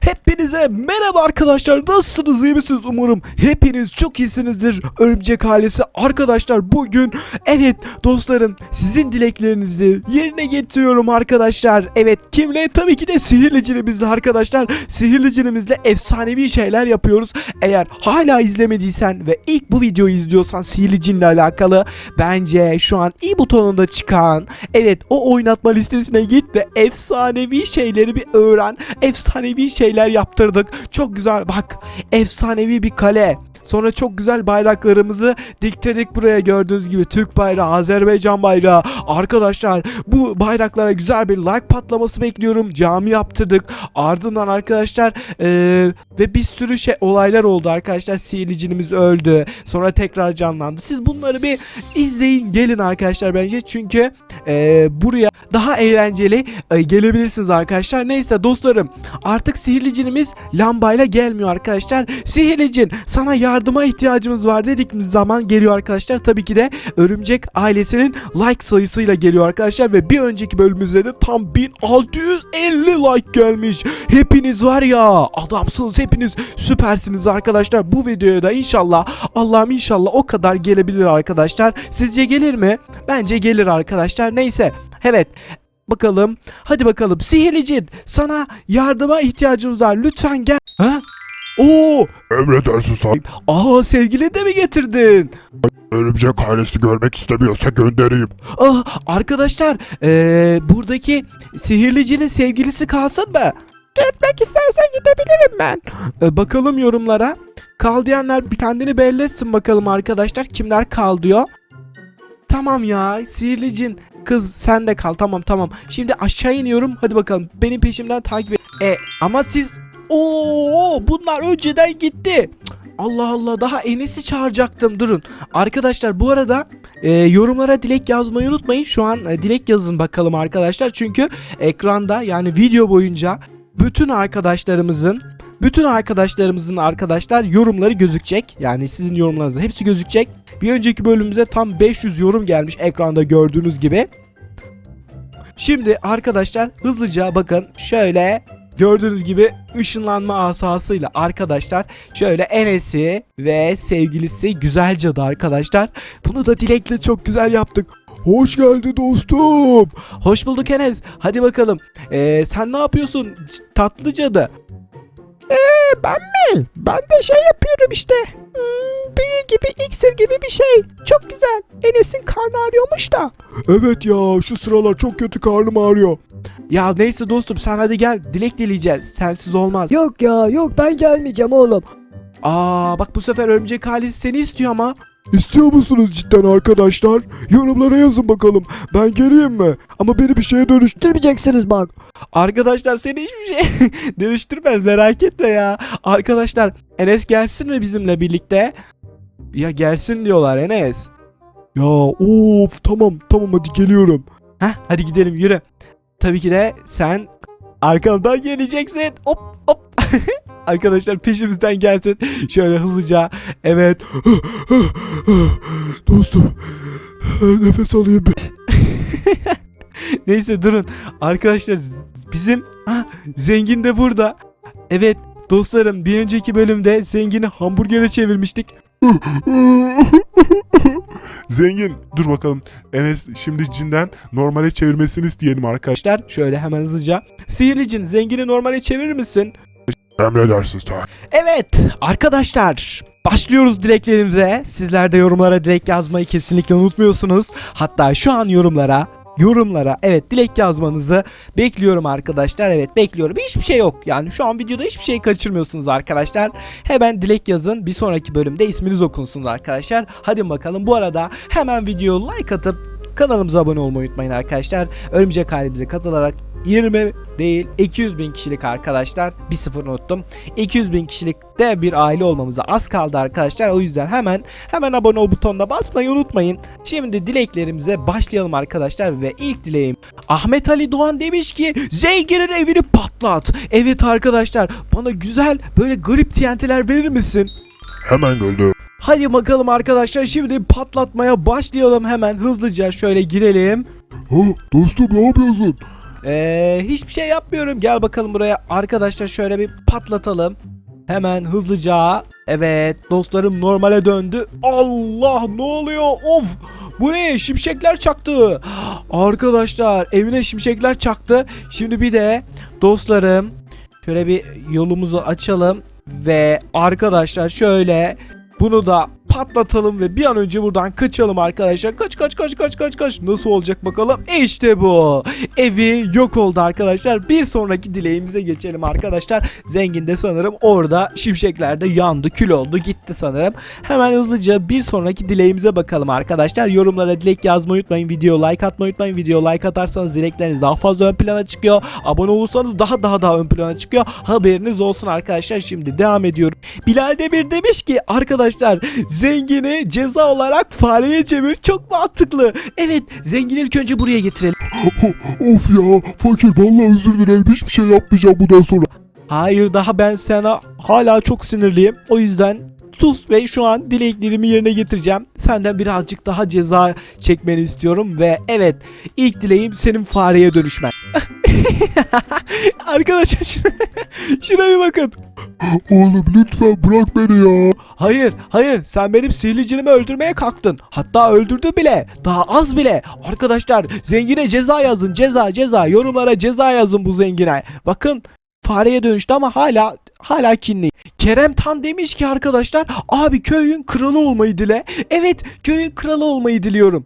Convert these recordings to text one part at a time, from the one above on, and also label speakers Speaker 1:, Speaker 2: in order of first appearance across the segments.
Speaker 1: Hepinize merhaba arkadaşlar. Nasılsınız? İyi misiniz? Umarım hepiniz çok iyisinizdir. Örümcek ailesi. Arkadaşlar bugün evet dostlarım sizin dileklerinizi yerine getiriyorum arkadaşlar. Evet kimle? Tabii ki de sihirli cinimizle arkadaşlar. Sihirli cinimizle efsanevi şeyler yapıyoruz. Eğer hala izlemediysen ve ilk bu videoyu izliyorsan sihirli cinle alakalı bence şu an i butonunda çıkan evet o oynatma listesine git ve efsanevi şeyleri bir öğren. Efsanevi şeyler yaptırdık. Çok güzel bak efsanevi bir kale. Sonra çok güzel bayraklarımızı diktirdik buraya gördüğünüz gibi Türk bayrağı, Azerbaycan bayrağı. Arkadaşlar bu bayraklara güzel bir like patlaması bekliyorum. Cami yaptırdık. Ardından arkadaşlar eee, ve bir sürü şey olaylar oldu arkadaşlar. Sihirlicimiz öldü. Sonra tekrar canlandı. Siz bunları bir izleyin gelin arkadaşlar bence. Çünkü eee, buraya daha eğlenceli e, gelebilirsiniz arkadaşlar. Neyse dostlarım artık sihirli cinimiz lambayla gelmiyor arkadaşlar. Sihirli cin sana yardıma ihtiyacımız var dedikimiz zaman geliyor arkadaşlar. Tabii ki de örümcek ailesinin like sayısıyla geliyor arkadaşlar ve bir önceki bölümümüzde de tam 1650 like gelmiş. Hepiniz var ya adamsınız hepiniz süpersiniz arkadaşlar. Bu videoya da inşallah Allah'ım inşallah o kadar gelebilir arkadaşlar. Sizce gelir mi? Bence gelir arkadaşlar. Neyse Evet bakalım. Hadi bakalım. Sihirli cin sana yardıma ihtiyacımız var. Lütfen gel. Ha? Oo!
Speaker 2: Emredersin sahip.
Speaker 1: Aa sevgili de mi getirdin?
Speaker 2: Örümcek ailesi görmek istemiyorsa göndereyim.
Speaker 1: Ah arkadaşlar ee, buradaki sihirlicinin sevgilisi kalsın mı? Gitmek istersen gidebilirim ben. bakalım yorumlara. Kal diyenler bir kendini belli etsin bakalım arkadaşlar. Kimler kal diyor. Tamam ya sihirli cin. Kız sen de kal tamam tamam. Şimdi aşağı iniyorum. Hadi bakalım benim peşimden takip et. E ama siz Oo bunlar önceden gitti. Allah Allah daha Enes'i çağıracaktım durun. Arkadaşlar bu arada e, yorumlara dilek yazmayı unutmayın. Şu an e, dilek yazın bakalım arkadaşlar. Çünkü ekranda yani video boyunca bütün arkadaşlarımızın bütün arkadaşlarımızın arkadaşlar yorumları gözükecek. Yani sizin yorumlarınız hepsi gözükecek. Bir önceki bölümümüze tam 500 yorum gelmiş ekranda gördüğünüz gibi. Şimdi arkadaşlar hızlıca bakın şöyle gördüğünüz gibi ışınlanma asasıyla arkadaşlar şöyle Enes'i ve sevgilisi güzel cadı arkadaşlar. Bunu da Dilek'le çok güzel yaptık.
Speaker 2: Hoş geldin dostum.
Speaker 1: Hoş bulduk Enes. Hadi bakalım. Ee, sen ne yapıyorsun c- tatlı cadı? Ee, ben mi? Ben de şey yapıyorum işte. Hmm, büyü gibi iksir gibi bir şey. Çok güzel. Enes'in karnı ağrıyormuş da.
Speaker 2: Evet ya şu sıralar çok kötü karnım ağrıyor.
Speaker 1: Ya neyse dostum sen hadi gel. Dilek dileyeceğiz. Sensiz olmaz.
Speaker 3: Yok ya yok ben gelmeyeceğim oğlum.
Speaker 1: Aa bak bu sefer örümcek ailesi seni istiyor ama.
Speaker 2: İstiyor musunuz cidden arkadaşlar? Yorumlara yazın bakalım. Ben geleyim mi? Ama beni bir şeye dönüş...
Speaker 3: Durmayacaksınız bak.
Speaker 1: Arkadaşlar seni hiçbir şey dönüştürmez merak etme ya. Arkadaşlar Enes gelsin mi bizimle birlikte? Ya gelsin diyorlar Enes.
Speaker 2: Ya of tamam tamam hadi geliyorum.
Speaker 1: Heh hadi gidelim yürü. Tabii ki de sen arkamdan geleceksin. Hop hop. Arkadaşlar peşimizden gelsin. Şöyle hızlıca. Evet.
Speaker 2: Dostum nefes alayım.
Speaker 1: Neyse durun. Arkadaşlar bizim ah, zengin de burada. Evet dostlarım bir önceki bölümde zengini hamburgere çevirmiştik.
Speaker 2: Zengin dur bakalım. Enes şimdi cinden normale çevirmesini isteyelim arkadaşlar.
Speaker 1: Şöyle hemen hızlıca. Sihirli cin zengini normale çevirir misin?
Speaker 2: Emredersin sahip.
Speaker 1: Evet arkadaşlar başlıyoruz dileklerimize. Sizler de yorumlara dilek yazmayı kesinlikle unutmuyorsunuz. Hatta şu an yorumlara yorumlara evet dilek yazmanızı bekliyorum arkadaşlar. Evet bekliyorum. Hiçbir şey yok. Yani şu an videoda hiçbir şey kaçırmıyorsunuz arkadaşlar. Hemen dilek yazın. Bir sonraki bölümde isminiz okunsun arkadaşlar. Hadi bakalım. Bu arada hemen videoya like atıp kanalımıza abone olmayı unutmayın arkadaşlar. Örümcek halimize katılarak 20 değil 200 bin kişilik arkadaşlar. Bir sıfır unuttum. 200 bin kişilik de bir aile olmamıza az kaldı arkadaşlar. O yüzden hemen hemen abone ol butonuna basmayı unutmayın. Şimdi dileklerimize başlayalım arkadaşlar ve ilk dileğim Ahmet Ali Doğan demiş ki zenginin evini patlat. Evet arkadaşlar bana güzel böyle grip TNT'ler verir misin?
Speaker 2: Hemen gördüm.
Speaker 1: Hadi bakalım arkadaşlar şimdi patlatmaya başlayalım hemen hızlıca. Şöyle girelim.
Speaker 2: Ha, dostum ne yapıyorsun?
Speaker 1: Ee, hiçbir şey yapmıyorum. Gel bakalım buraya. Arkadaşlar şöyle bir patlatalım. Hemen hızlıca. Evet dostlarım normale döndü. Allah ne oluyor? Of bu ne? Şimşekler çaktı. Arkadaşlar evine şimşekler çaktı. Şimdi bir de dostlarım şöyle bir yolumuzu açalım. Ve arkadaşlar şöyle bunu da patlatalım ve bir an önce buradan kaçalım arkadaşlar. Kaç kaç kaç kaç kaç kaç. Nasıl olacak bakalım. İşte bu. Evi yok oldu arkadaşlar. Bir sonraki dileğimize geçelim arkadaşlar. Zengin de sanırım orada şimşeklerde yandı, kül oldu, gitti sanırım. Hemen hızlıca bir sonraki dileğimize bakalım arkadaşlar. Yorumlara dilek yazmayı unutmayın. Video like atmayı unutmayın. Video like atarsanız dilekleriniz daha fazla ön plana çıkıyor. Abone olursanız daha daha daha ön plana çıkıyor. Haberiniz olsun arkadaşlar. Şimdi devam ediyorum. Bilal Demir demiş ki arkadaşlar zengini ceza olarak fareye çevir. Çok mantıklı. Evet zengini ilk önce buraya getirelim.
Speaker 2: of ya fakir vallahi özür dilerim hiçbir şey yapmayacağım bundan sonra.
Speaker 1: Hayır daha ben sana hala çok sinirliyim. O yüzden sus ve şu an dileklerimi yerine getireceğim. Senden birazcık daha ceza çekmeni istiyorum ve evet ilk dileğim senin fareye dönüşmen. Arkadaşlar şuna, şuna bir bakın.
Speaker 2: Oğlum lütfen bırak beni ya.
Speaker 1: Hayır, hayır. Sen benim sihirlicinimi öldürmeye kalktın. Hatta öldürdü bile. Daha az bile. Arkadaşlar zengine ceza yazın. Ceza, ceza. Yorumlara ceza yazın bu zengine. Bakın fareye dönüştü ama hala hala kinli. Kerem Tan demiş ki arkadaşlar abi köyün kralı olmayı dile. Evet köyün kralı olmayı diliyorum.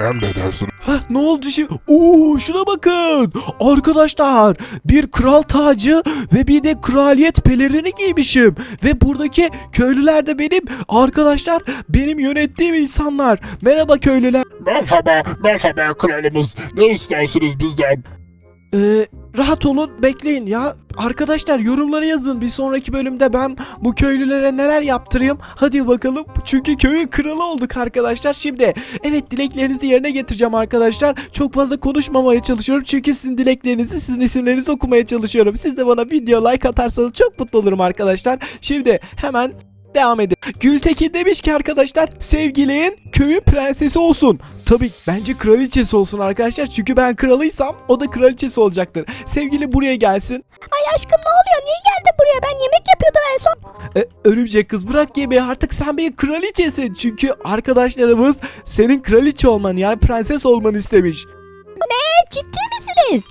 Speaker 2: Emredersin.
Speaker 1: Heh, ne oldu şimdi? Oo şuna bakın. Arkadaşlar bir kral tacı ve bir de kraliyet pelerini giymişim. Ve buradaki köylüler de benim arkadaşlar benim yönettiğim insanlar. Merhaba köylüler.
Speaker 2: Merhaba, merhaba kralımız. Ne istersiniz bizden?
Speaker 1: Ee, rahat olun bekleyin ya. Arkadaşlar yorumlara yazın. Bir sonraki bölümde ben bu köylülere neler yaptırayım. Hadi bakalım. Çünkü köyün kralı olduk arkadaşlar. Şimdi evet dileklerinizi yerine getireceğim arkadaşlar. Çok fazla konuşmamaya çalışıyorum. Çünkü sizin dileklerinizi, sizin isimlerinizi okumaya çalışıyorum. Siz de bana video like atarsanız çok mutlu olurum arkadaşlar. Şimdi hemen Devam edin. Gültekin demiş ki arkadaşlar sevgilin köyün prensesi olsun. Tabii bence kraliçesi olsun arkadaşlar. Çünkü ben kralıysam o da kraliçesi olacaktır. Sevgili buraya gelsin.
Speaker 4: Ay aşkım ne oluyor? Niye geldin buraya? Ben yemek yapıyordum en son.
Speaker 1: E, örümcek kız bırak yemeği artık sen bir kraliçesin. Çünkü arkadaşlarımız senin kraliçe olmanı yani prenses olmanı istemiş.
Speaker 4: E, ciddi misiniz?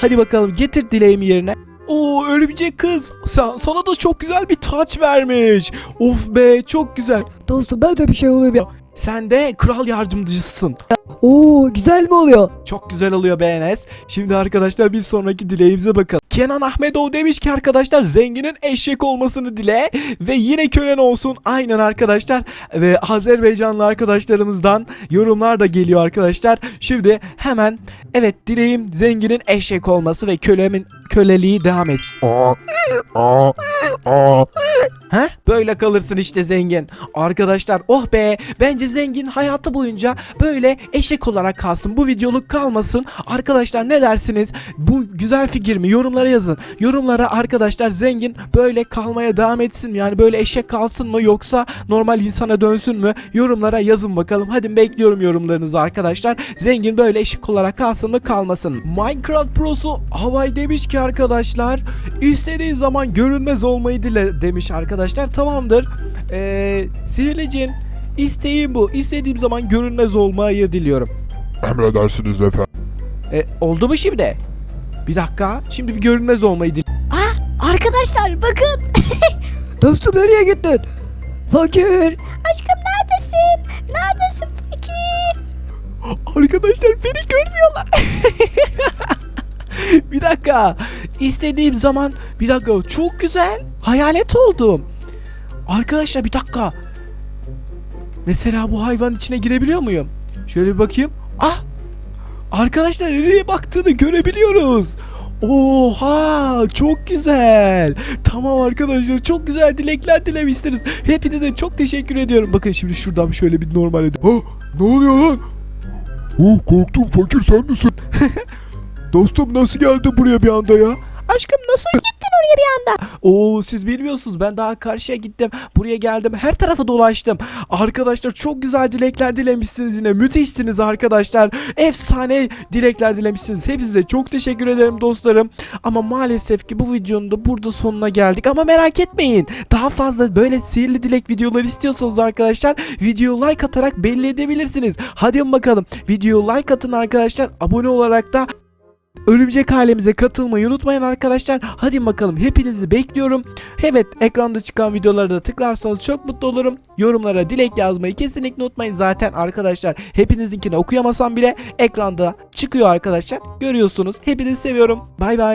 Speaker 1: Hadi bakalım getir dileğimi yerine. Oo örümcek kız sen, sana da çok güzel bir taç vermiş. Of be çok güzel.
Speaker 3: Dostum ben de bir şey ya.
Speaker 1: Sen de kral yardımcısın.
Speaker 3: Oo güzel mi oluyor?
Speaker 1: Çok güzel oluyor BNS. Şimdi arkadaşlar bir sonraki dileğimize bakalım. Kenan Ahmetov demiş ki arkadaşlar zenginin eşek olmasını dile ve yine kölen olsun. Aynen arkadaşlar. Ve Azerbaycanlı arkadaşlarımızdan yorumlar da geliyor arkadaşlar. Şimdi hemen evet dileğim zenginin eşek olması ve kölemin köleliği devam etsin. He? Böyle kalırsın işte zengin. Arkadaşlar oh be bence zengin hayatı boyunca böyle eşek olarak kalsın. Bu videoluk kalmasın. Arkadaşlar ne dersiniz? Bu güzel fikir mi? Yorumlara yazın. Yorumlara arkadaşlar zengin böyle kalmaya devam etsin mi? Yani böyle eşek kalsın mı yoksa normal insana dönsün mü? Yorumlara yazın bakalım. Hadi bekliyorum yorumlarınızı arkadaşlar. Zengin böyle eşek olarak kalsın mı kalmasın? Minecraft Pro'su Havay demiş ki arkadaşlar istediği zaman görünmez olmayı dile demiş arkadaşlar. Tamamdır. Ee, sihirli cin isteğim bu. İstediğim zaman görünmez olmayı diliyorum.
Speaker 2: Emredersiniz efendim.
Speaker 1: E, oldu mu şimdi? Bir dakika. Şimdi bir görünmez olmayı dil.
Speaker 4: Arkadaşlar bakın.
Speaker 3: Dostum nereye gittin? Fakir.
Speaker 4: Aşkım neredesin? Neredesin fakir?
Speaker 1: Arkadaşlar beni görmüyorlar. bir dakika. İstediğim zaman bir dakika çok güzel. Hayalet oldum. Arkadaşlar bir dakika. Mesela bu hayvanın içine girebiliyor muyum? Şöyle bir bakayım. Ah! Arkadaşlar nereye baktığını görebiliyoruz. Oha çok güzel. Tamam arkadaşlar çok güzel dilekler dilemişsiniz. Hepinize de çok teşekkür ediyorum. Bakın şimdi şuradan şöyle bir normal edeyim.
Speaker 2: Ha, ne oluyor lan? Oh korktum fakir sen misin? Dostum nasıl geldin buraya bir anda ya?
Speaker 1: Aşkım nasıl
Speaker 4: oraya bir anda.
Speaker 1: Oo siz bilmiyorsunuz ben daha karşıya gittim. Buraya geldim. Her tarafı dolaştım. Arkadaşlar çok güzel dilekler dilemişsiniz yine. Müthişsiniz arkadaşlar. Efsane dilekler dilemişsiniz. Hepinize çok teşekkür ederim dostlarım. Ama maalesef ki bu videonun da burada sonuna geldik. Ama merak etmeyin. Daha fazla böyle sihirli dilek videoları istiyorsanız arkadaşlar video like atarak belli edebilirsiniz. Hadi bakalım. Video like atın arkadaşlar. Abone olarak da Örümcek ailemize katılmayı unutmayın arkadaşlar. Hadi bakalım hepinizi bekliyorum. Evet ekranda çıkan videolara da tıklarsanız çok mutlu olurum. Yorumlara dilek yazmayı kesinlikle unutmayın. Zaten arkadaşlar hepinizinkini okuyamasam bile ekranda çıkıyor arkadaşlar. Görüyorsunuz. Hepinizi seviyorum. Bay bay.